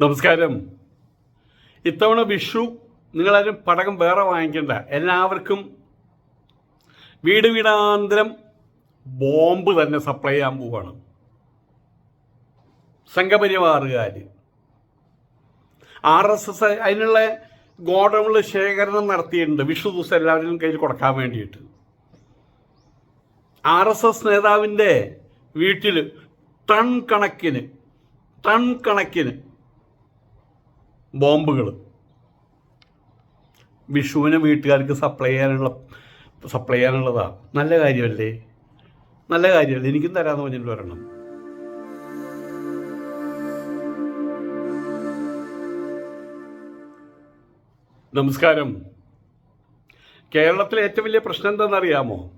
നമസ്കാരം. ഇത്തവണ വിഷു നിങ്ങളാരും പടകം വേറെ വാങ്ങിക്കണ്ട. എല്ലാവർക്കും വീട് വീടാന്തരം ബോംബ് തന്നെ സപ്ലൈ ചെയ്യാൻ പോവാണ്. സംഘപരിവാറുകാർ ആർ എസ് എസ് അതിനുള്ള ഗോഡൗണിൽ ശേഖരണം നടത്തിയിട്ടുണ്ട്. വിഷു ദിവസം എല്ലാവരും കയ്യിൽ കൊടുക്കാൻ വേണ്ടിയിട്ട്. ആർ എസ് എസ് നേതാവിന്റെ വീട്ടിൽ ടൺ കണക്കിന് ടൺ കണക്കിന് ബോംബുകൾ. വിഷുവിനെ വീട്ടുകാർക്ക് സപ്ലൈ ചെയ്യാനുള്ള സപ്ലൈ ചെയ്യാനുള്ളതാണ് നല്ല കാര്യമല്ലേ? നല്ല കാര്യമല്ലേ? എനിക്കും തരാമെന്ന് പറഞ്ഞിട്ട് വരണം. നമസ്കാരം. കേരളത്തിലെ ഏറ്റവും വലിയ പ്രശ്നം എന്താണെന്നറിയാമോ?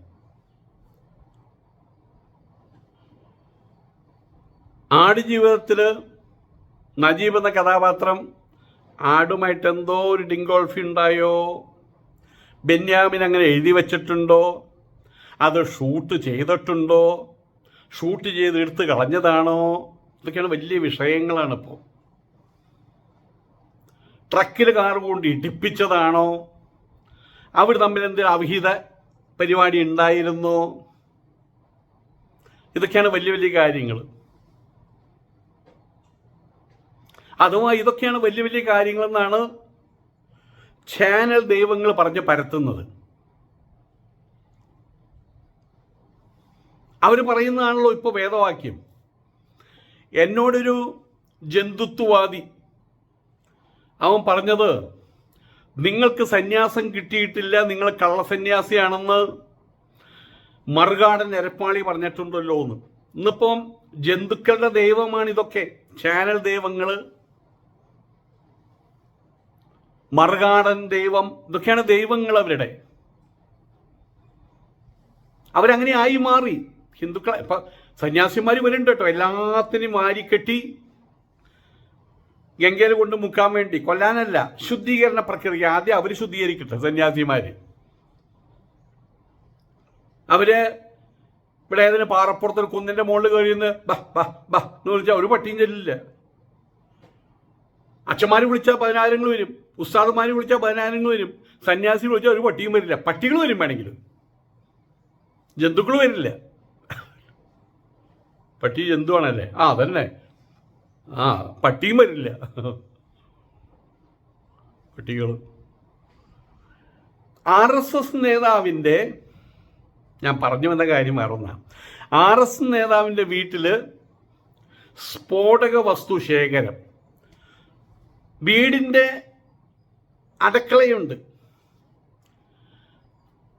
ആടുജീവിതത്തിൽ നജീബ് എന്ന കഥാപാത്രം ആടുമായിട്ട് എന്തോ ഒരു ഡിങ്കോൾഫി ഉണ്ടായോ? ബെന്യാമിൻ അങ്ങനെ എഴുതി വച്ചിട്ടുണ്ടോ? അത് ഷൂട്ട് ചെയ്തിട്ടുണ്ടോ? ഷൂട്ട് ചെയ്ത് എടുത്ത് കളഞ്ഞതാണോ? ഇതൊക്കെയാണ് വലിയ വിഷയങ്ങളാണ് ഇപ്പോൾ ട്രക്കിൽ കാർ കൊണ്ട് ഇടിപ്പിച്ചതാണോ? അവർ തമ്മിൽ എന്തെങ്കിലും അവിഹിത പരിപാടി ഉണ്ടായിരുന്നോ? ഇതൊക്കെയാണ് വലിയ വലിയ കാര്യങ്ങൾ അഥവാ ഇതൊക്കെയാണ് വലിയ വലിയ കാര്യങ്ങളെന്നാണ് ചാനൽ ദൈവങ്ങൾ പറഞ്ഞ് പരത്തുന്നത്. അവർ പറയുന്നതാണല്ലോ ഇപ്പോൾ വേദവാക്യം. എന്നോടൊരു ജന്തുത്വവാദി അവൻ പറഞ്ഞത് നിങ്ങൾക്ക് സന്യാസം കിട്ടിയിട്ടില്ല നിങ്ങൾ കള്ളസന്യാസിയാണെന്ന് മറുകാടൻ എരപ്പാളി പറഞ്ഞിട്ടുണ്ടല്ലോ എന്ന് ഇന്നിപ്പം ജന്തുക്കളുടെ ദൈവമാണ് ഇതൊക്കെ. ചാനൽ ദൈവങ്ങൾ മറുകാടൻ ദൈവം ഇതൊക്കെയാണ് ദൈവങ്ങൾ അവരുടെ. അവരങ്ങനെ ആയി മാറി. ഹിന്ദുക്കളെ ഇപ്പൊ സന്യാസിമാർ വരുന്നുണ്ട് കേട്ടോ. എല്ലാത്തിനും വാരിക്കെട്ടി ഗംഗയിൽ കൊണ്ട് മുക്കാൻ വേണ്ടി. കൊല്ലാനല്ല ശുദ്ധീകരണ പ്രക്രിയ. ആദ്യം അവർ ശുദ്ധീകരിക്കട്ടെ സന്യാസിമാര്. അവർ ഇവിടെ ഏതിന് പാറപ്പുറത്തൊരു കുന്നിന്റെ മുകളിൽ കഴിയുന്ന ബ ബ ബ എന്ന് വിളിച്ചാൽ ഒരു പട്ടിയും ചെല്ലില്ല. അച്ഛന്മാർ വിളിച്ചാൽ പതിനായിരങ്ങൾ വരും ഉസ്താദന്മാർ വിളിച്ചാൽ പതിനായിരങ്ങൾ വരും സന്യാസി വിളിച്ചാൽ ഒരു പട്ടിയും വരില്ല. പട്ടികൾ വരും വേണമെങ്കിൽ. ജന്തുക്കൾ വരില്ല. പട്ടി ജന്തുവാണല്ലേ? ആ അതന്നെ. ആ പട്ടിയും വരില്ല. പട്ടികൾ ആർ എസ് എസ് നേതാവിന്റെ ഞാൻ പറഞ്ഞു വന്ന കാര്യം മറന്ന ആർ എസ് നേതാവിന്റെ വീട്ടിൽ സ്ഫോടക വസ്തു ശേഖരം. വീടിന്റെ അടക്കളയുണ്ട്.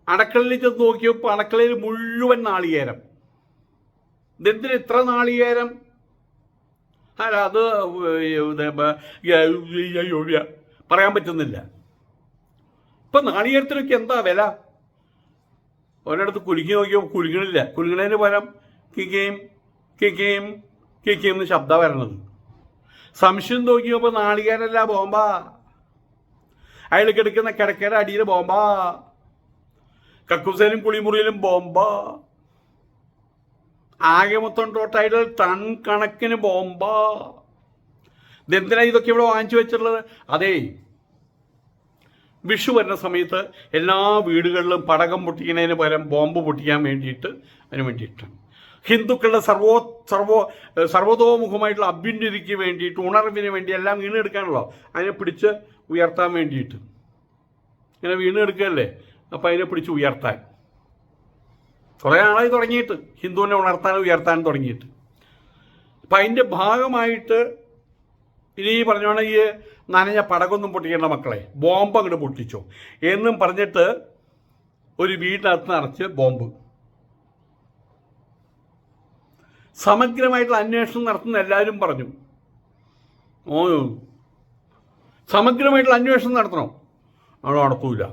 അടക്കളയിൽ ചെന്ന് നോക്കിയപ്പോൾ അടക്കളയിൽ മുഴുവൻ നാളികേരം. ഇതെന്തിന് ഇത്ര നാളികേരം? അല്ല അത് പറയാൻ പറ്റുന്നില്ല. ഇപ്പം നാളികേരത്തിനൊക്കെ എന്താ വില? ഒരിടത്ത് കുലുങ്ങി നോക്കിയപ്പോൾ കുലുങ്ങണില്ല. കുലുങ്ങണതിന് പകരം കിക്കയും കിക്കയും കിക്കയും എന്ന് ശബ്ദം വരണത്. സംശയം നോക്കിയപ്പോ നാളികേരല്ല ബോംബ. അയാൾ കിടക്കുന്ന കിടക്കയുടെ അടിയിൽ ബോംബ. കക്കുസേനും കുളിമുറിയിലും ബോംബ. ആകെ മൊത്തം ടോട്ടായിട്ട് ടൺ കണക്കിന് ബോംബ. ഇതെന്തിനാ ഇതൊക്കെ ഇവിടെ വാങ്ങിച്ചു വെച്ചിട്ടുള്ളത്? അതേ വിഷു വരുന്ന സമയത്ത് എല്ലാ വീടുകളിലും പടകം പൊട്ടിക്കുന്നതിന് പകരം ബോംബ് പൊട്ടിക്കാൻ വേണ്ടിയിട്ട് അതിന് വേണ്ടിയിട്ടാണ്. ഹിന്ദുക്കളുടെ സർവോ സർവോ സർവതോമുഖമായിട്ടുള്ള അഭ്യുന്നതിക്ക് വേണ്ടിയിട്ട് ഉണർവിന് വേണ്ടി എല്ലാം വീണെടുക്കാണല്ലോ അതിനെ പിടിച്ച് ഉയർത്താൻ വേണ്ടിയിട്ട്. ഇങ്ങനെ വീണെടുക്കുകയല്ലേ അപ്പോൾ അതിനെ പിടിച്ച് ഉയർത്താൻ. കുറേ ആളായി തുടങ്ങിയിട്ട്. ഹിന്ദുവിനെ ഉണർത്താൻ ഉയർത്താൻ തുടങ്ങിയിട്ട്. അപ്പം അതിന്റെ ഭാഗമായിട്ട് ഇനി ഈ പറഞ്ഞോണ ഈ നനഞ്ഞ പടകൊന്നും പൊട്ടിക്കേണ്ട മക്കളെ ബോംബ് അങ്ങോട്ട് പൊട്ടിച്ചോ. എന്നും പറഞ്ഞിട്ട് ഒരു വീടിനകത്ത് നിറച്ച് ബോംബ്. സമഗ്രമായിട്ടുള്ള അന്വേഷണം നടത്തുന്ന എല്ലാവരും പറഞ്ഞു. ഓ സമഗ്രമായിട്ടുള്ള അന്വേഷണം നടത്തണം. അവിടെ നടത്തൂല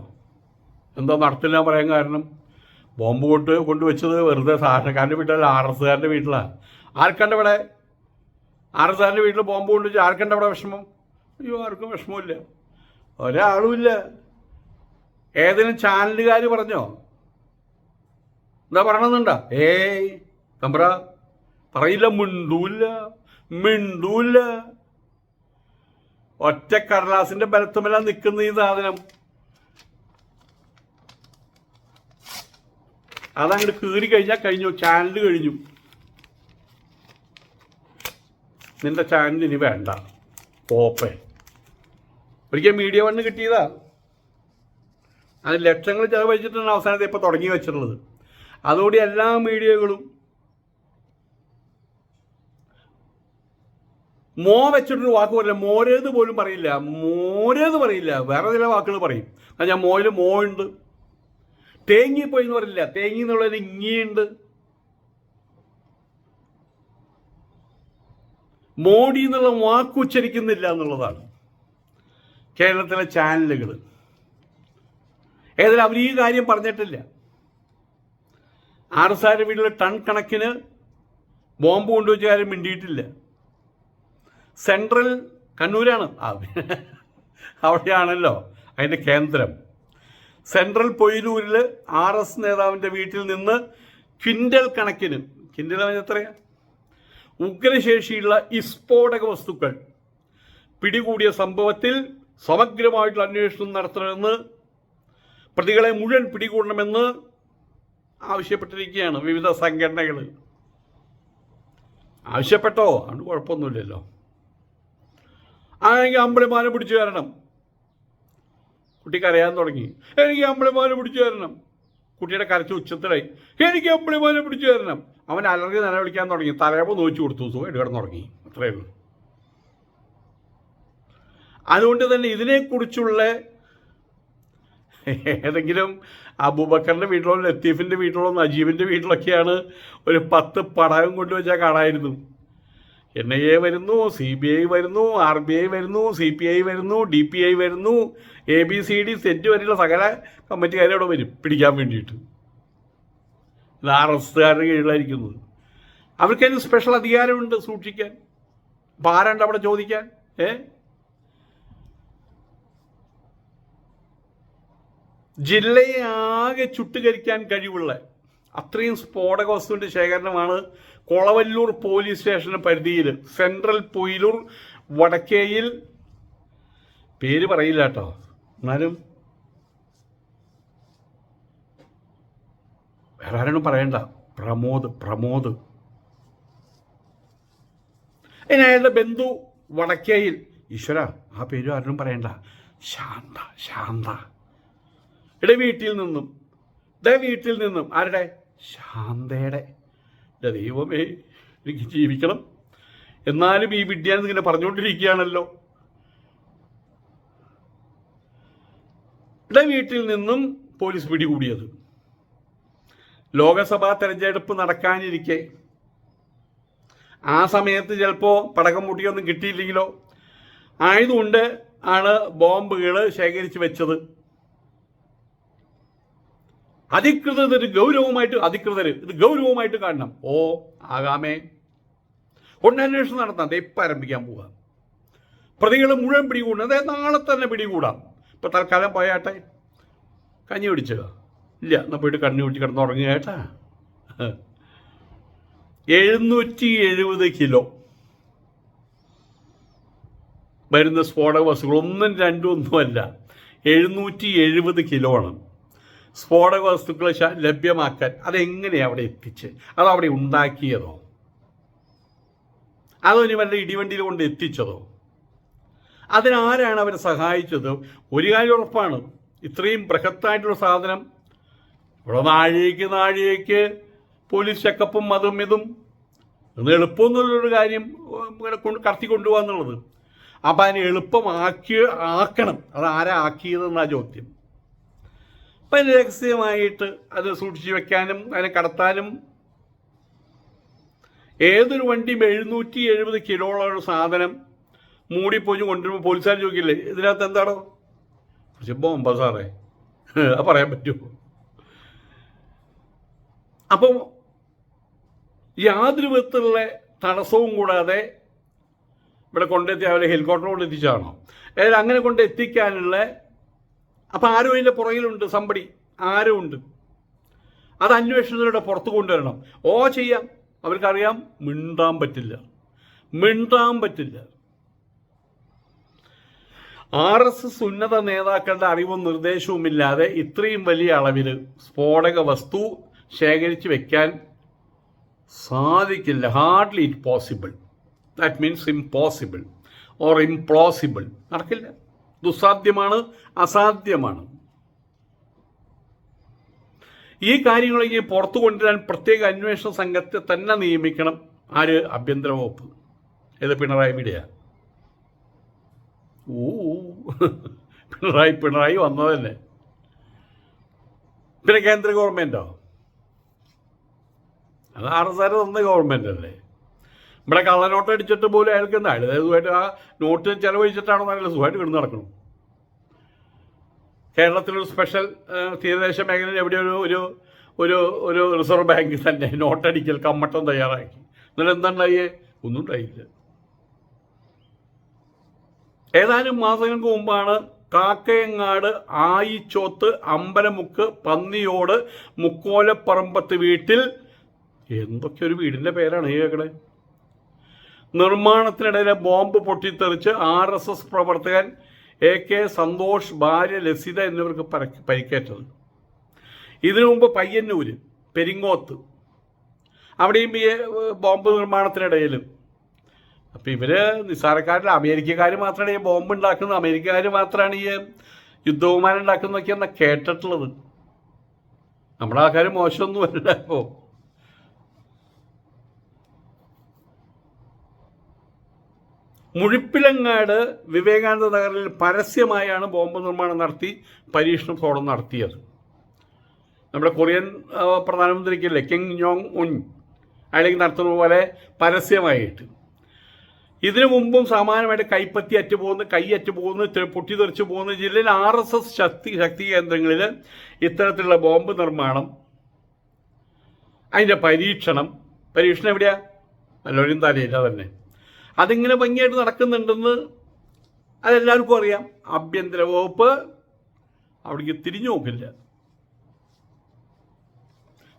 എന്താ നടത്തില്ല പറയാൻ കാരണം? ബോംബ് കൊണ്ട് കൊണ്ടുവച്ചത് വെറുതെ സാധാരണക്കാരന്റെ വീട്ടിലല്ല ആർ എസ്സുകാരന്റെ വീട്ടിലാണ് ആർക്കണ്ട ഇവിടെ? ആർ എസ്സുകാരന്റെ വീട്ടിൽ ബോംബ് കൊണ്ടുവച്ച് ആർക്കണ്ട ഇവിടെ വിഷമം? അയ്യോ ആർക്കും വിഷമമില്ല ഒരാളുമില്ല ഏതെങ്കിലും ചാനലുകാർ പറഞ്ഞോ? എന്താ പറയണമെന്നുണ്ടോ? ഏയ് തമ്പ്ര. പറയില്ല മിണ്ടൂല്ല മിണ്ടൂല്ല ഒറ്റ കടലാസിന്റെ ബലത്തുമല്ല നിൽക്കുന്ന ഈ സാധനം. അതങ്ങോട്ട് കീറി കഴിഞ്ഞാൽ കഴിഞ്ഞു ചാനൽ കഴിഞ്ഞു. നിന്റെ ചാനൽ ഇനി വേണ്ട പോപ്പേ ഒരിക്കൽ മീഡിയ വണ്ണ് കിട്ടിയതാ. അത് ലക്ഷങ്ങൾ ചെലവഴിച്ചിട്ടാണ് അവസാനത്തെ ഇപ്പോൾ തുടങ്ങി വെച്ചിട്ടുള്ളത്. അതോടെ എല്ലാ മീഡിയകളും മോ വെച്ചിട്ടൊരു വാക്ക് പറയില്ല. മോരേത് പോലും പറയില്ല. മോരേത് പറയില്ല. വേറെ ചില വാക്കുകൾ പറയും. അത് ഞാൻ മോയിൽ മോ ഉണ്ട് തേങ്ങിപ്പോയി എന്ന് പറയില്ല. തേങ്ങി എന്നുള്ളതിന് ഇങ്ങിയുണ്ട്. മോഡി എന്നുള്ള വാക്ക് ഉച്ചരിക്കുന്നില്ല എന്നുള്ളതാണ്. കേരളത്തിലെ ചാനലുകൾ. ഏതായാലും അവർ ഈ കാര്യം പറഞ്ഞിട്ടില്ല. ആർ എസ് ആരുടെ വീട്ടിൽ ടൺ കണക്കിന് ബോംബ് കൊണ്ടുവച്ച കാര്യം മിണ്ടിയിട്ടില്ല. സെൻട്രൽ കണ്ണൂരാണ്. അവിടെയാണല്ലോ അതിന്റെ കേന്ദ്രം. സെൻട്രൽ പൊയിലൂരിൽ ആർ എസ് നേതാവിന്റെ വീട്ടിൽ നിന്ന് ക്വിന്റൽ കണക്കിന് ക്വിന്റൽ പറഞ്ഞാൽ എത്രയാ? ഉഗ്രശേഷിയുള്ള ഇസ്ഫോടക വസ്തുക്കൾ പിടികൂടിയ സംഭവത്തിൽ സമഗ്രമായിട്ടുള്ള അന്വേഷണം നടത്തണമെന്ന് പ്രതികളെ മുഴുവൻ പിടികൂടണമെന്ന് ആവശ്യപ്പെട്ടിരിക്കുകയാണ് വിവിധ സംഘടനകൾ ആവശ്യപ്പെട്ടോ? അതുകൊണ്ട് കുഴപ്പമൊന്നുമില്ലല്ലോ. ആണെങ്കിൽ അമ്പലമാനെ പിടിച്ചു തരണം കുട്ടിക്ക് അറിയാൻ തുടങ്ങി. എനിക്ക് അമ്പലമാനെ പിടിച്ചു തരണം കുട്ടിയുടെ കരച്ച് ഉച്ചത്തിലായി. എനിക്ക് അമ്പലമാനെ പിടിച്ചു തരണം അവൻ അലർജി നിലവിളിക്കാൻ തുടങ്ങി. തലയപ്പോൾ നോച്ചു കൊടുത്തു. ദിവസവും എടുക്കണം തുടങ്ങി അത്രയേ ഉള്ളൂ. അതുകൊണ്ട് തന്നെ ഇതിനെക്കുറിച്ചുള്ള ഏതെങ്കിലും അബൂബക്കറിന്റെ വീട്ടിലോ ലത്തീഫിന്റെ വീട്ടിലോ നജീബിന്റെ വീട്ടിലൊക്കെയാണ് ഒരു പത്ത് പടകം കൊണ്ടുവച്ചാൽ കാണായിരുന്നു എൻ ഐ എ വരുന്നു സി ബി ഐ വരുന്നു ആർ ബി ഐ വരുന്നു സി പി ഐ വരുന്നു ഡി പി ഐ വരുന്നു A B C D Z വരെയുള്ള സകല കമ്മിറ്റിക്കാരെ അവിടെ വരും. പിടിക്കാൻ വേണ്ടിയിട്ട്. ഇത് ആർ എസ്സുകാരുടെ കീഴിലായിരിക്കുന്നത് അവർക്കതിന് സ്പെഷ്യൽ അധികാരമുണ്ട് സൂക്ഷിക്കാൻ. അപ്പം ആരാണ്ട് അവിടെ ചോദിക്കാൻ? ഏ? ജില്ലയെ ആകെ ചുട്ടുകരിക്കാൻ കഴിവുള്ള അത്രയും സ്ഫോടക വസ്തുവിന്റെ ശേഖരണമാണ് കൊളവല്ലൂർ പോലീസ് സ്റ്റേഷന് പരിധിയിൽ സെൻട്രൽ പൊയിലൂർ വടക്കേയിൽ. പേര് പറയില്ല കേട്ടോ. എന്നാലും വേറെ ആരോടും പറയണ്ട. പ്രമോദ് പ്രമോദ്. ഇനി അയാളുടെ ബന്ധു വടക്കേയിൽ. ഈശ്വര ആ പേര് ആരോടും പറയണ്ട. ശാന്ത ശാന്ത. ഇട വീട്ടിൽ നിന്നും? ഇതേ വീട്ടിൽ നിന്നും. ആരുടെ? ശാന്തയുടെ. എന്റെ ദൈവമേ എനിക്ക് ജീവിക്കണം. എന്നാലും ഈ വിദ്യാനന്ദ ഇങ്ങനെ പറഞ്ഞുകൊണ്ടിരിക്കുകയാണല്ലോ. ഇവിടെ വീട്ടിൽ നിന്നും പോലീസ് പിടികൂടിയത്. ലോകസഭാ തെരഞ്ഞെടുപ്പ് നടക്കാനിരിക്കെ. ആ സമയത്ത് ചിലപ്പോൾ പടക്കം പൊട്ടിയൊന്നും കിട്ടിയില്ലെങ്കിലോ. ആയതുകൊണ്ട് ആണ് ബോംബുകൾ ശേഖരിച്ച് വെച്ചത്. അധികൃതർ ഗൗരവമായിട്ട് അധികൃതർ ഇത് ഗൗരവമായിട്ട് കാണണം. ഓ ആകാമേ. ഉടനെ അന്വേഷണം നടത്താം. ദേ ഇപ്പം ആരംഭിക്കാൻ പോവുക പ്രതികളെ മുഴുവൻ പിടികൂടണം. അതായത് നാളെ തന്നെ പിടികൂടാം. ഇപ്പം തൽക്കാലം പോയാട്ടെ കഞ്ഞി പിടിച്ചോ ഇല്ല എന്നാൽ പോയിട്ട് കണ്ണി പിടിച്ച് കിടന്നുറങ്ങുക കേട്ടാ. എഴുന്നൂറ്റി എഴുപത് കിലോ. വരുന്ന സ്ഫോടക വസ്തുക്കൾ ഒന്നും രണ്ടും ഒന്നുമല്ല. എഴുന്നൂറ്റി എഴുപത് കിലോ ആണ് സ്ഫോടക വസ്തുക്കൾ ലഭ്യമാക്കാൻ അതെങ്ങനെയാണ് അവിടെ എത്തിച്ച്? അതവിടെ ഉണ്ടാക്കിയതോ? അതോ ഇനി വല്ല ഇടിവണ്ടിയിൽ കൊണ്ട് എത്തിച്ചതോ? അതിനാരാണ് അവരെ സഹായിച്ചത്? ഒരു കാര്യം ഉറപ്പാണ്. ഇത്രയും ബൃഹത്തായിട്ടുള്ള സാധനം ഇവിടെ നാഴികയ്ക്ക് നാഴികയ്ക്ക് പോലീസ് ചെക്കപ്പും അതും ഇതും എളുപ്പമൊന്നുമുള്ളൊരു കാര്യം ഇങ്ങനെ കൊണ്ട് കടത്തി കൊണ്ടുപോകാന്നുള്ളത്. അപ്പം അതിനെ എളുപ്പമാക്കി ആക്കണം. അത് ആരാ ആക്കിയതെന്നാ ചോദ്യം. അപ്പം രഹസ്യമായിട്ട് അത് സൂക്ഷിച്ചു വെക്കാനും അതിനെ കടത്താനും. ഏതൊരു വണ്ടിയും എഴുന്നൂറ്റി എഴുപത് കിലോയുള്ള സാധനം. മൂടിപ്പൊഞ്ഞ് കൊണ്ടുവരുമ്പോൾ പോലീസുകാർ ചോദിക്കില്ലേ ഇതിനകത്ത് എന്താണോ? കുറച്ച് ബോംബ സാറേ. അത് പറയാൻ പറ്റുമോ? അപ്പം യാതൊരു വിധത്തിലുള്ള തടസ്സവും കൂടാതെ ഇവിടെ കൊണ്ടെത്തി അവരെ ഹെലികോപ്റ്റർ കൊണ്ട് എത്തിച്ചാണോ അതായത് അങ്ങനെ കൊണ്ട് എത്തിക്കാനുള്ള അപ്പം ആരും ഇതിന്റെ പുറകിലുണ്ട് സമ്പടി ആരും ഉണ്ട്. അത് അന്വേഷണത്തിലൂടെ പുറത്തു കൊണ്ടുവരണം. ഓ ചെയ്യാം. അവർക്കറിയാം മിണ്ടാൻ പറ്റില്ല. മിണ്ടാൻ പറ്റില്ല. ആർ എസ് എസ് ഉന്നത നേതാക്കളുടെ അറിവും നിർദ്ദേശവുമില്ലാതെ ഇത്രയും വലിയ അളവിൽ സ്ഫോടക വസ്തു ശേഖരിച്ചു വെക്കാൻ സാധിക്കില്ല. Hardly it possible that means impossible or implausible നടക്കില്ല. ദുസ്സാധ്യമാണ് അസാധ്യമാണ്. ഈ കാര്യങ്ങളൊക്കെ പുറത്തു കൊണ്ടുവരാൻ പ്രത്യേക അന്വേഷണ സംഘത്തെ തന്നെ നിയമിക്കണം. ആര്? ആഭ്യന്തര വകുപ്പ്. ഏത് പിണറായി വിടെയാ ഓ പിണറായി പിണറായി വന്നതല്ലേ പിന്നെ കേന്ദ്ര ഗവൺമെന്റോ അത് ആർ എസ് ആർ തന്ന ഗവൺമെന്റ് അല്ലേ? ഇവിടെ കള്ളനോട്ട് അടിച്ചിട്ട് പോലും അയാൾക്ക് എന്താ? അയാൾ സുഖമായിട്ട് ആ നോട്ട് ചെലവഴിച്ചിട്ടാണോ അയാൾ സുഖമായിട്ട് കിടന്ന് നടക്കണം കേരളത്തിലൊരു സ്പെഷ്യൽ തീരദേശ മേഖലയിൽ എവിടെ ഒരു ഒരു ഒരു ഒരു റിസർവ് ബാങ്ക് തന്നെ നോട്ടടിക്കൽ കമ്മട്ടം തയ്യാറാക്കി. എന്നിട്ട് എന്തുണ്ടായി? ഒന്നും ഉണ്ടായില്ല. ഏതാനും മാസങ്ങൾക്ക് മുമ്പാണ് കാക്കയങ്ങാട് ആയിച്ചോത്ത് അമ്പലമുക്ക് പന്നിയോട് മുക്കോലപ്പറമ്പത്ത് വീട്ടിൽ എന്തൊക്കെ ഒരു വീടിന്റെ പേരാണ് ഈ കേൾക്കണേ നിർമ്മാണത്തിനിടയിലെ ബോംബ് പൊട്ടിത്തെറിച്ച് ആർ എസ് എസ് പ്രവർത്തകൻ എ കെ സന്തോഷ് ഭാര്യ ലസിത എന്നിവർക്ക് പരക്ക് പരിക്കേറ്റത്. ഇതിനു മുമ്പ് പയ്യന്നൂര് പെരിങ്ങോത്ത് അവിടെയും ഈ ബോംബ് നിർമ്മാണത്തിനിടയിൽ അപ്പം ഇവർ നിസ്സാരക്കാരിൽ അമേരിക്കക്കാർ മാത്രമാണ് ഈ ബോംബ് ഉണ്ടാക്കുന്നത്. അമേരിക്കക്കാർ മാത്രമാണ് ഈ യുദ്ധവിമാനം ഉണ്ടാക്കുന്നതൊക്കെ എന്നാ കേട്ടിട്ടുള്ളത്. നമ്മുടെ ആൾക്കാർ മോശമൊന്നുമല്ല ഇപ്പോൾ മുഴിപ്പിലങ്ങാട് വിവേകാനന്ദ നഗറിൽ പരസ്യമായാണ് ബോംബ് നിർമ്മാണം നടത്തി പരീക്ഷണ സ്ഫോടനം നടത്തിയത്. നമ്മുടെ കൊറിയൻ പ്രധാനമന്ത്രിക്കല്ലേ കിങ് ജോങ് ഉൻ അയാളേക്ക് നടത്തുന്ന പോലെ പരസ്യമായിട്ട്. ഇതിനു മുമ്പും സമാനമായിട്ട് കൈപ്പത്തി അറ്റു പോകുന്നു കൈ അറ്റു പോകുന്നു പൊട്ടിത്തെറിച്ച് പോകുന്ന. ജില്ലയിൽ ആർ എസ് എസ് ശക്തി ശക്തി കേന്ദ്രങ്ങളിൽ ഇത്തരത്തിലുള്ള ബോംബ് നിർമ്മാണം അതിന്റെ പരീക്ഷണം. പരീക്ഷണം എവിടെയാ? നല്ലൊരു തലയില്ല തന്നെ. അതിങ്ങനെ ഭംഗിയായിട്ട് നടക്കുന്നുണ്ടെന്ന് അതെല്ലാവർക്കും അറിയാം. ആഭ്യന്തര വകുപ്പ് അവിടേക്ക് തിരിഞ്ഞു നോക്കില്ല.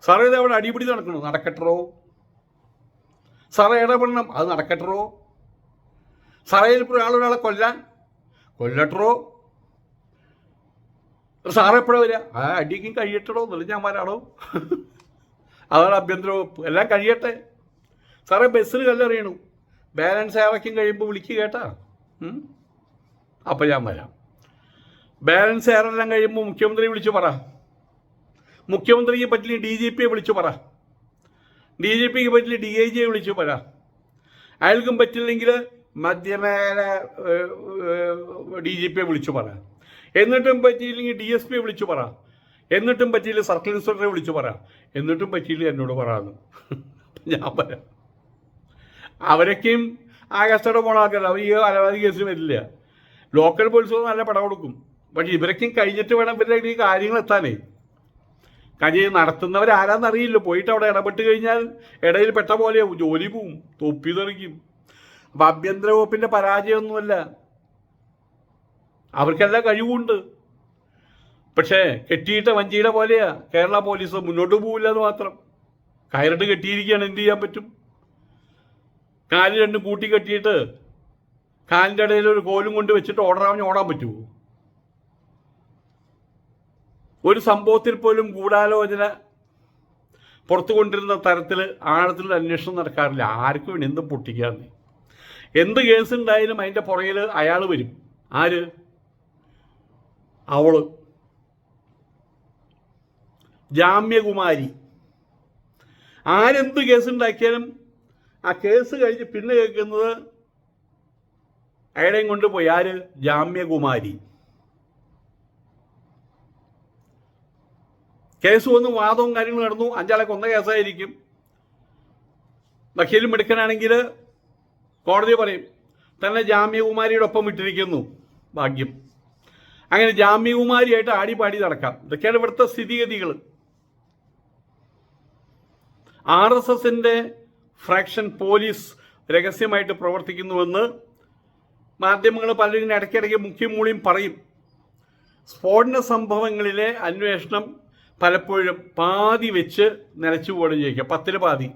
സാറേ ഇത് അവിടെ അടിപിടി നടക്കണോ? നടക്കട്ടോ സാറേ ഇടപെടണം. അത് നടക്കട്ടോ സാറേ ഇപ്പോൾ ഒരാളൊരാളെ കൊല്ലാൻ കൊല്ലട്ടോ സാറേ എപ്പോഴാ വരിക? ആ അടിക്കും കഴിയട്ടോ എന്നിട്ട് ഞാൻ അതാണ് ആഭ്യന്തര വകുപ്പ്. എല്ലാം കഴിയട്ടെ. സാറേ ബസ്സിൽ കല്ലെറിയണു. ബാലൻസ് ഇറക്കും കഴിയുമ്പോൾ വിളിക്കുക കേട്ടാ? അപ്പം ഞാൻ വരാം. ബാലൻസ് ഏറെല്ലാം കഴിയുമ്പോൾ മുഖ്യമന്ത്രി വിളിച്ചു പറ. മുഖ്യമന്ത്രിക്ക് പറ്റില്ല ഡി ജി പിയെ വിളിച്ചു പറ. ഡി ജി പിക്ക് പറ്റില്ല ഡി ഐ ജിയെ വിളിച്ചു പറ. അയാൾക്കും പറ്റില്ലെങ്കിൽ മധ്യമേഖല ഡി ജി പിയെ വിളിച്ചു പറ. എന്നിട്ടും പറ്റിയില്ലെങ്കിൽ ഡി എസ് പിയെ വിളിച്ചു പറ. എന്നിട്ടും പറ്റിയില്ല സർക്കിൾ ഇൻസ്പെക്ടറെ വിളിച്ചു പറ. എന്നിട്ടും പറ്റിയില്ല എന്നോട് പറയാമെന്ന് ഞാൻ പറയാം അവരൊക്കെയും ആകാശത്തോടെ പോണ ആൾക്കാർ അവർ ഈ അലവാദി കേസിൽ വരില്ല. ലോക്കൽ പോലീസ് നല്ല പടം കൊടുക്കും. പക്ഷെ ഇവരൊക്കെയും കഴിഞ്ഞിട്ട് വേണം ഇവരുടെ ഈ കാര്യങ്ങൾ എത്താനേ. കാര്യം ആരാന്നറിയില്ല പോയിട്ട് അവിടെ ഇടപെട്ട് കഴിഞ്ഞാൽ ഇടയിൽ പെട്ട പോലെയാവും ജോലി പോവും. തൊപ്പി തെറിക്കും. അപ്പം ആഭ്യന്തര വകുപ്പിന്റെ പരാജയമൊന്നുമല്ല. അവർക്കെല്ലാം കഴിവുണ്ട്. പക്ഷേ കെട്ടിയിട്ട വഞ്ചിയുടെ പോലെയാ. കേരള പോലീസ് മുന്നോട്ട് പോവില്ല എന്ന് മാത്രം. കയറിട്ട് കെട്ടിയിരിക്കുകയാണ് എന്ത് ചെയ്യാൻ പറ്റും? കാൽ രണ്ടും കൂട്ടി കെട്ടിയിട്ട് കാലിന്റെ ഇടയിൽ ഒരു കോലും കൊണ്ട് വെച്ചിട്ട് ഓടാമെന്ന് ഓടാൻ പറ്റുമോ? ഒരു സംഭവത്തിൽ പോലും ഗൂഢാലോചന പുറത്തു കൊണ്ടിരുന്ന തരത്തിൽ ആഴത്തിലുള്ള അന്വേഷണം നടക്കാറില്ല. ആർക്കും വേണ്ടി എന്ത് പൊട്ടിക്കാന്ന്. എന്ത് കേസ് ഉണ്ടായാലും അതിന്റെ പുറകിൽ അയാൾ വരും. ആര്? അവൾ. ജാമ്യകുമാരി. ആരെന്ത് കേസ് ഉണ്ടാക്കിയാലും ആ കേസ് കഴിഞ്ഞ് പിന്നെ കേൾക്കുന്നത് അയാളെയും കൊണ്ടുപോയി ആര്? ജാമ്യകുമാരി. കേസ് വന്നു വാദവും കാര്യങ്ങളും നടന്നു. അഞ്ചാളെ കൊന്ന കേസായിരിക്കും. വക്കീലും മിടുക്കനാണെങ്കിൽ കോടതി പറയും തന്നെ ജാമ്യകുമാരിയുടെ ഒപ്പം വിട്ടിരിക്കുന്നു. ഭാഗ്യം. അങ്ങനെ ജാമ്യകുമാരിയായിട്ട് ആടിപ്പാടി നടക്കാം. ഇതൊക്കെയാണ് ഇവിടുത്തെ സ്ഥിതിഗതികൾ ആർ എസ് എസിന്റെ ഫ്രാക്ഷൻ പോലീസ് രഹസ്യമായിട്ട് പ്രവർത്തിക്കുന്നുവെന്ന് മാധ്യമങ്ങൾ പലരും ഇടയ്ക്കിടയ്ക്ക് മുഖ്യം മൂളിയും പറയും. സ്ഫോടന സംഭവങ്ങളിലെ അന്വേഷണം പലപ്പോഴും പാതി വെച്ച് നിലച്ചു പോലും ചോദിക്കാം പത്തിന് പാതി.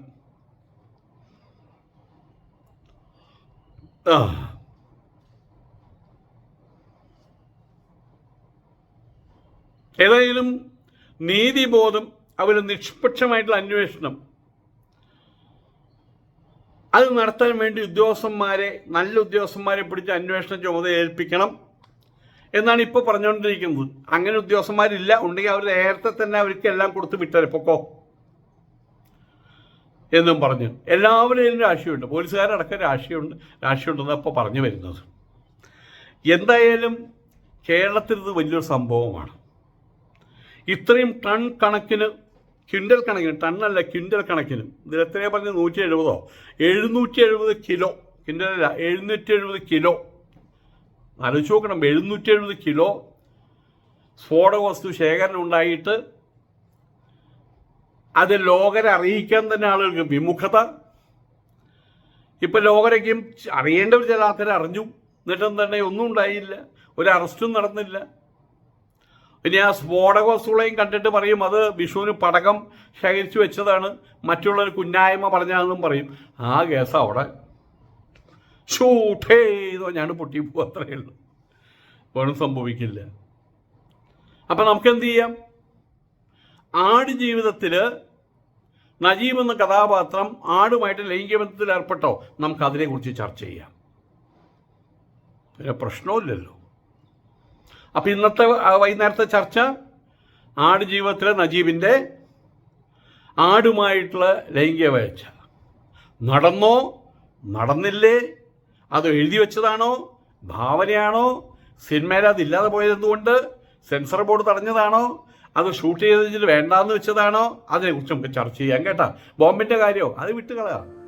ഏതായാലും നീതിബോധം അവർ നിഷ്പക്ഷമായിട്ടുള്ള അന്വേഷണം അത് നടത്താൻ വേണ്ടി ഉദ്യോഗസ്ഥന്മാരെ നല്ല ഉദ്യോഗസ്ഥന്മാരെ പിടിച്ച് അന്വേഷണ ചുമതല ഏൽപ്പിക്കണം എന്നാണ് ഇപ്പോൾ പറഞ്ഞുകൊണ്ടിരിക്കുന്നത്. അങ്ങനെ ഉദ്യോഗസ്ഥന്മാരില്ല. ഉണ്ടെങ്കിൽ അവർ നേരത്തെ തന്നെ അവർക്ക് എല്ലാം കൊടുത്ത് വിട്ടരെ. പൊക്കോ? എന്നും പറഞ്ഞു. എല്ലാവരെയും രാഷ്ട്രീയമുണ്ട്. പോലീസുകാരടക്കം രാഷ്ട്രീയമുണ്ട്. രാഷ്ട്രീയമുണ്ടെന്ന് അപ്പോൾ പറഞ്ഞു വരുന്നത്. എന്തായാലും കേരളത്തിൽ ഇത് വലിയൊരു സംഭവമാണ്. ഇത്രയും ടൺ കണക്കിന് ക്വിന്റൽ കണക്കിന് ടണ്ണല്ല ക്വിന്റൽ കണക്കിന്. ഇതിൽ എത്രയാണ് പറഞ്ഞത്? നൂറ്റി എഴുപതോ എഴുന്നൂറ്റി എഴുപത് കിലോ. ക്വിന്റലല്ല എഴുന്നൂറ്റി എഴുപത് കിലോ. ആലോചിച്ച് നോക്കണം എഴുന്നൂറ്റി എഴുപത് കിലോ സ്ഫോടക വസ്തു ശേഖരണം ഉണ്ടായിട്ട് അത് ലോകരെ അറിയിക്കാൻ തന്നെ ആളുകൾക്ക് വിമുഖത. ഇപ്പം ലോകരേക്കും അറിയേണ്ടവർ ചില ആൾക്കാരെ അറിഞ്ഞു. എന്നിട്ടും തന്നെ ഒന്നും ഉണ്ടായില്ല. ഒരു അറസ്റ്റും നടന്നില്ല. ഇനി ആ സ്ഫോടക വസ്തുക്കളെയും കണ്ടിട്ട് പറയും അത് വിഷുവിന് പടകം ശേഖരിച്ചു വെച്ചതാണ് മറ്റുള്ളവർ കുഞ്ഞായ്മ പറഞ്ഞതെന്നും പറയും. ആ കേസ് അവിടെ ഷൂട്ടേ എന്ന് ഞാൻ പൊട്ടിപ്പോ അത്രയേ ഉള്ളൂ. വേണം സംഭവിക്കില്ല. അപ്പം നമുക്ക് എന്ത് ചെയ്യാം? ആട് ജീവിതത്തിൽ നജീബ് എന്ന കഥാപാത്രം ആടുമായിട്ട് ലൈംഗികബന്ധത്തിൽ ഏർപ്പെട്ടോ? നമുക്കതിനെക്കുറിച്ച് ചർച്ച ചെയ്യാം. പിന്നെ പ്രശ്നമില്ലല്ലോ അപ്പം ഇന്നത്തെ വൈകുന്നേരത്തെ ചർച്ച ആട് ജീവിതത്തിലെ നജീബിന്റെ ആടുമായിട്ടുള്ള ലൈംഗിക വേഴ്ച നടന്നോ നടന്നില്ലേ അത് എഴുതി വെച്ചതാണോ ഭാവനയാണോ സിനിമയിൽ അതില്ലാതെ പോയത് എന്തുകൊണ്ട് സെൻസർ ബോർഡ് തടഞ്ഞതാണോ അത് ഷൂട്ട് ചെയ്തതിൽ വേണ്ടാന്ന് വെച്ചതാണോ അതിനെക്കുറിച്ച് നമുക്ക് ചർച്ച ചെയ്യാം കേട്ടാ. ബോംബിന്റെ കാര്യമോ? അത് വിട്ടുകളയാം.